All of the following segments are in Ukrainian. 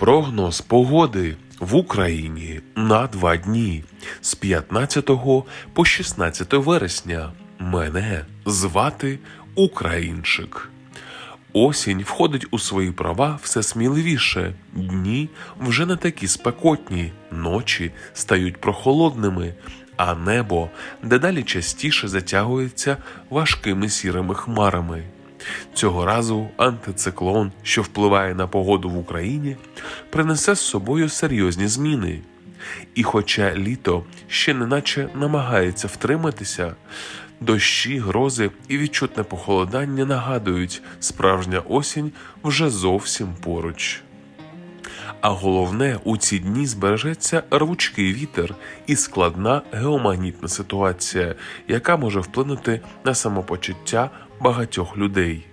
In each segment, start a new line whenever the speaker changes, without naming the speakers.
Прогноз погоди в Україні на два дні з 15 по 16 вересня. Мене звати Українчик. Осінь входить у свої права все сміливіше. Дні вже не такі спекотні, ночі стають прохолодними, а небо дедалі частіше затягується важкими сірими хмарами. Цього разу антициклон, що впливає на погоду в Україні, принесе з собою серйозні зміни. І хоча літо ще неначе намагається втриматися, дощі, грози і відчутне похолодання нагадують, справжня осінь вже зовсім поруч. А головне, у ці дні збережеться рвучкий вітер і складна геомагнітна ситуація, яка може вплинути на самопочуття багатьох людей.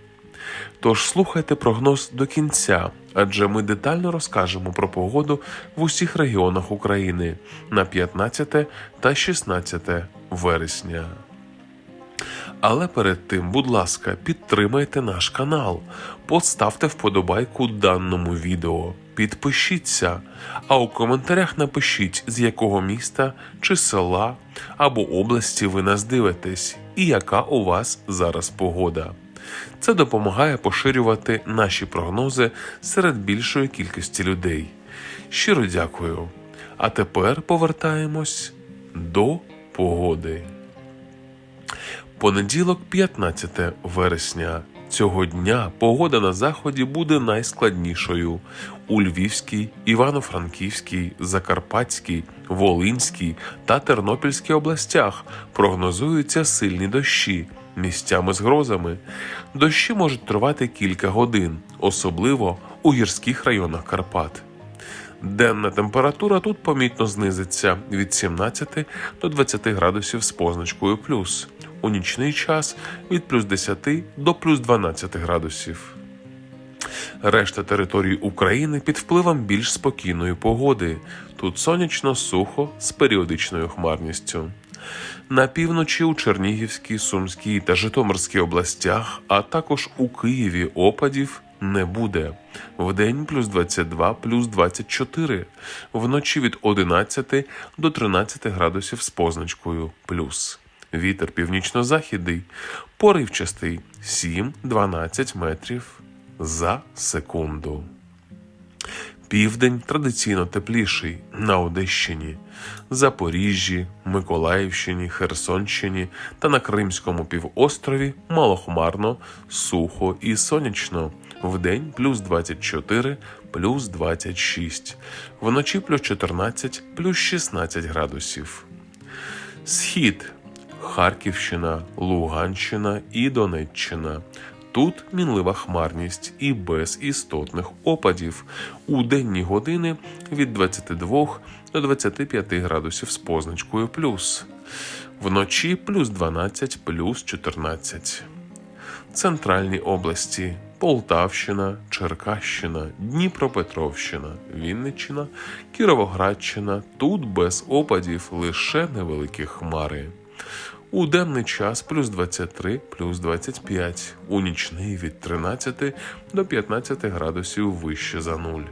Тож слухайте прогноз до кінця, адже ми детально розкажемо про погоду в усіх регіонах України на 15 та 16 вересня. Але перед тим, будь ласка, підтримайте наш канал, поставте вподобайку даному відео, підпишіться, а у коментарях напишіть, з якого міста чи села або області ви нас дивитесь, і яка у вас зараз погода. Це допомагає поширювати наші прогнози серед більшої кількості людей. Щиро дякую. А тепер повертаємось до погоди. Понеділок, 15 вересня. Цього дня погода на заході буде найскладнішою. У Львівській, Івано-Франківській, Закарпатській, Волинській та Тернопільській областях прогнозуються сильні дощі місцями з грозами. Дощі можуть тривати кілька годин, особливо у гірських районах Карпат. Денна температура тут помітно знизиться від 17 до 20 градусів з позначкою плюс. У нічний час від плюс 10 до плюс 12 градусів. Решта території України під впливом більш спокійної погоди. Тут сонячно сухо з періодичною хмарністю. На півночі у Чернігівській, Сумській та Житомирській областях, а також у Києві опадів не буде. Вдень плюс 22, плюс 24, вночі від 11 до 13 градусів з позначкою плюс. Вітер північно-західний, поривчастий 7-12 метрів за секунду. Південь традиційно тепліший на Одещині, Запоріжжі, Миколаївщині, Херсонщині та на Кримському півострові малохмарно, сухо і сонячно. Вдень плюс 24, плюс 26, вночі плюс 14, плюс 16 градусів. Схід Харківщина, Луганщина і Донеччина. Тут мінлива хмарність і без істотних опадів у денні години від 22 до 25 градусів з позначкою плюс, вночі плюс 12 плюс 14. Центральні області Полтавщина, Черкащина, Дніпропетровщина, Вінниччина, Кіровоградщина. Тут без опадів лише невеликі хмари. У денний час плюс 23, плюс 25, у нічний від 13 до 15 градусів вище за нуль.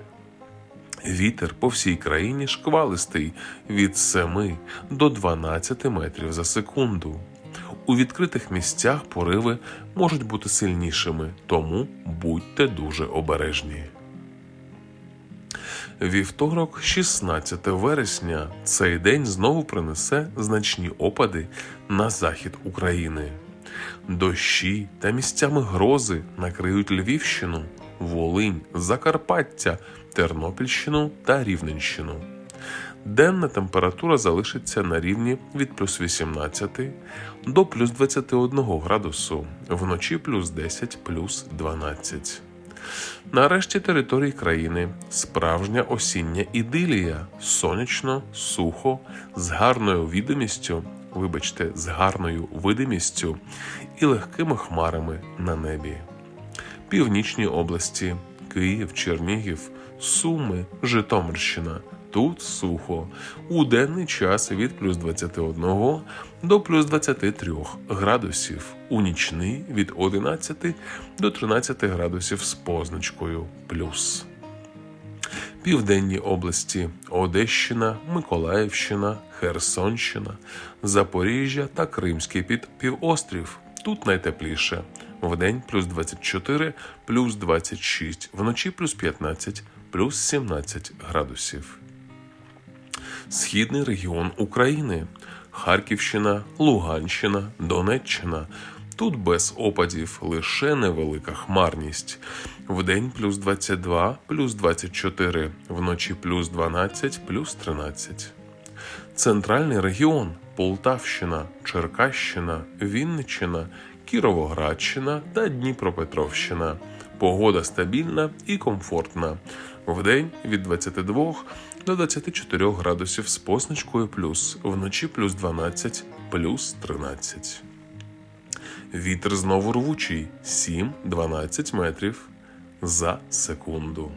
Вітер по всій країні шквалистий від 7 до 12 метрів за секунду. У відкритих місцях пориви можуть бути сильнішими, тому будьте дуже обережні. Вівторок, 16 вересня, цей день знову принесе значні опади на захід України. Дощі та місцями грози накриють Львівщину, Волинь, Закарпаття, Тернопільщину та Рівненщину. Денна температура залишиться на рівні від плюс 18 до плюс 21 градусу, вночі плюс 10 плюс 12. Нарешті території країни. Справжня осіння ідилія, сонячно, сухо, з гарною відомістю, вибачте, з гарною видимістю. І легкими хмарами на небі. Північні області, Київ, Чернігів, Суми, Житомирщина. Тут сухо. У денний час від плюс 21 до плюс 23 градусів. У нічний від 11 до 13 градусів з позначкою плюс. Південні області Одещина, Миколаївщина, Херсонщина, Запоріжжя та Кримський півострів. Тут найтепліше. Вдень плюс 24, плюс 26, вночі плюс 15, плюс 17 градусів. Східний регіон України Харківщина, Луганщина, Донеччина. Тут без опадів лише невелика хмарність. Вдень плюс 22, плюс 24, вночі плюс 12, плюс 13. Центральний регіон Полтавщина, Черкащина, Вінниччина, Кіровоградщина та Дніпропетровщина. Погода стабільна і комфортна. Вдень від 22 до 24 градусів з позначкою плюс, вночі плюс 12, плюс 13. Вітер знову рвучий 7-12 метрів за секунду.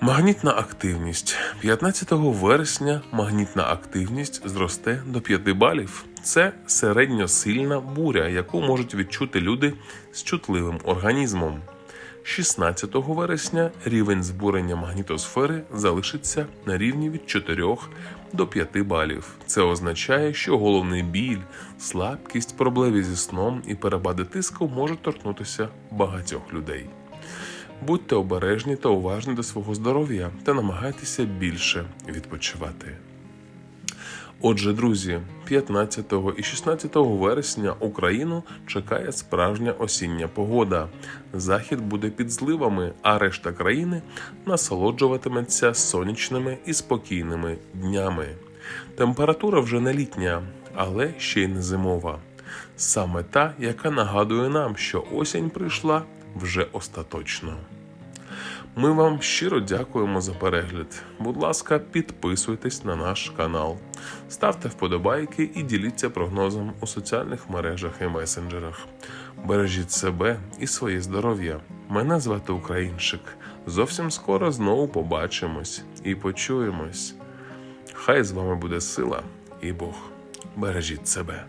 Магнітна активність 15 вересня магнітна активність зросте до 5 балів. Це середньосильна буря, яку можуть відчути люди з чутливим організмом. 16 вересня рівень збурення магнітосфери залишиться на рівні від 4 до 5 балів. Це означає, що головний біль, слабкість, проблеми зі сном і перепади тиску можуть торкнутися багатьох людей. Будьте обережні та уважні до свого здоров'я та намагайтеся більше відпочивати. Отже, друзі, 15 і 16 вересня Україну чекає справжня осіння погода. Захід буде під зливами, а решта країни насолоджуватиметься сонячними і спокійними днями. Температура вже не літня, але ще й не зимова. Саме та, яка нагадує нам, що осінь прийшла вже остаточно. Ми вам щиро дякуємо за перегляд. Будь ласка, підписуйтесь на наш канал, ставте вподобайки і діліться прогнозом у соціальних мережах і месенджерах. Бережіть себе і своє здоров'я. Мене звати Українчик. Зовсім скоро знову побачимось і почуємось. Хай з вами буде сила і Бог. Бережіть себе.